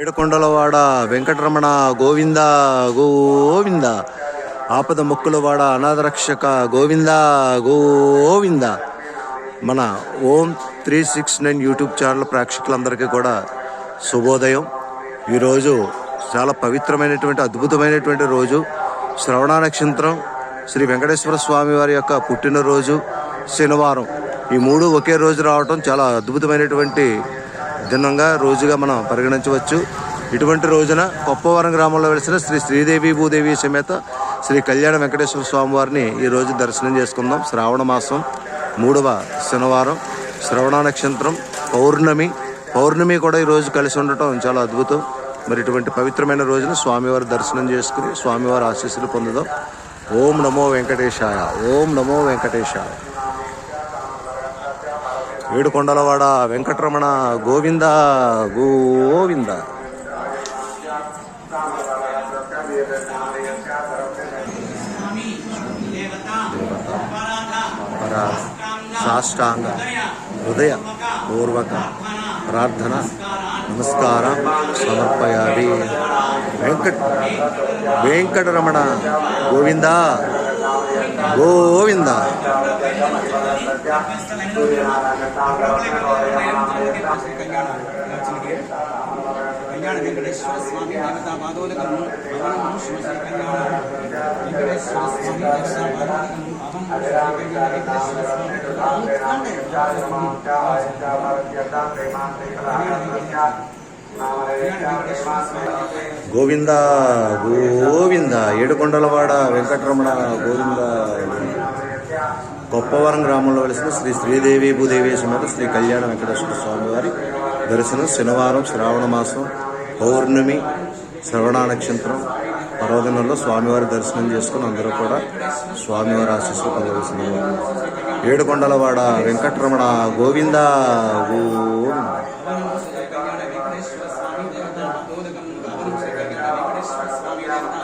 ఏడుకొండలవాడ వెంకటరమణ గోవింద గోవింద. ఆపద మొక్కులవాడ అనాథరక్షక గోవింద గోవింద. మన Om three six nine YouTube channel ప్రేక్షకులందరికీ కూడా శుభోదయం. ఈరోజు చాలా పవిత్రమైనటువంటి అద్భుతమైనటువంటి రోజు. శ్రవణ నక్షత్రం శ్రీ వెంకటేశ్వర స్వామి వారి యొక్క పుట్టినరోజు శనివారం. ఈ మూడు ఒకే రోజు రావటం చాలా అద్భుతమైనటువంటి దినంగా రోజుగా మనం పరిగణించవచ్చు. ఇటువంటి రోజున కొప్పవరం గ్రామంలో వెలిసిన శ్రీ శ్రీదేవి భూదేవి సమేత శ్రీ కళ్యాణ వెంకటేశ్వర స్వామివారిని ఈరోజు ఈ రోజు దర్శనం చేసుకుందాం. శ్రావణ మాసం మూడవ శనివారం శ్రవణ నక్షత్రం పౌర్ణమి. పౌర్ణమి కూడా ఈ రోజు కలిసి ఉండటం చాలా అద్భుతం. మరి ఇటువంటి పవిత్రమైన రోజున స్వామివారి దర్శనం చేసుకుని స్వామివారి ఆశీస్సులు పొందుదాం. ఓం నమో వెంకటేశాయ ఓం నమో వెంకటేశాయ. ఏడుకొండలవాడ వెంకటరమణ గోవింద గోవింద. సాష్టాంగ హృదయ పూర్వక ప్రార్థన నమస్కారం సమర్పయామి వెంకట వెంకటరమణ గోవిందా. గోవింద కళ్యాణ వెంకటేశ్వర స్వామి దేవతా పాదోదకము భవనము శివ శ్రీ కళ్యాణ వెంకటేశ్వర స్వామి దర్శన పాదోదకము భవనము శ్రీ కళ్యాణ వెంకటేశ్వర స్వామి గోవింద గోవింద ఏడుకొండలవాడ వెంకటరమణ గోవింద గొప్పవరం గ్రామంలో వెలిసిన శ్రీ శ్రీదేవి భూదేవి సమేత శ్రీ కళ్యాణ వెంకటేశ్వర స్వామి వారి దర్శనం శనివారం శ్రావణ మాసం పౌర్ణమి శ్రవణ నక్షత్రం పర్వదినంలో స్వామివారి దర్శనం చేసుకుని అందరూ కూడా స్వామివారి ఆశీస్సులు పొందవలసింది ఏడుకొండలవాడ వెంకటరమణ గోవింద గోవింద కళ్యాణ వెంకటేశ్వర స్వామి దేవతా పాదోదకము భవనము శ్రీ కళ్యాణ వెంకటేశ్వర స్వామి దేవతా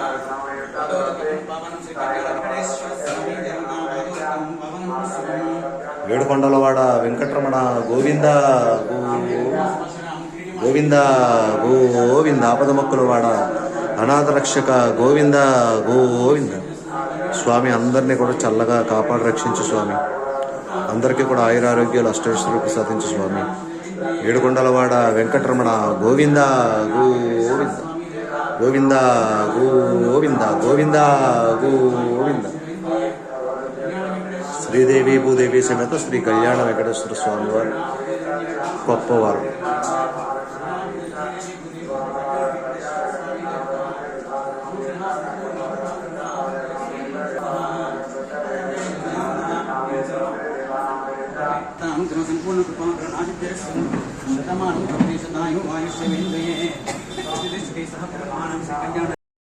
పాదోదకము భవనము శ్రీ కళ్యాణ వెంకటేశ్వర స్వామి దేవతా పాదోదకము భవనము శుభము ఏడుకొండలవాడ వెంకటరమణ గోవింద గోవింద గోవింద గోవింద ఆపద అనాథ రక్షక గోవింద గోవింద. స్వామి అందరినీ కూడా చల్లగా కాపాడి రక్షించు స్వామి. అందరికీ కూడా ఆయురారోగ్యాలు అష్టైశ్వర్యాలు ప్రసాదించు స్వామి. ఏడుకొండలవాడ వెంకటరమణ గోవింద గోవింద. గోవింద గోవింద గోవింద గోవింద. శ్రీదేవి భూదేవి సమేత శ్రీ కళ్యాణ వెంకటేశ్వర స్వామి వారు గొప్పవారు తాముద్ర సంపూర్ణ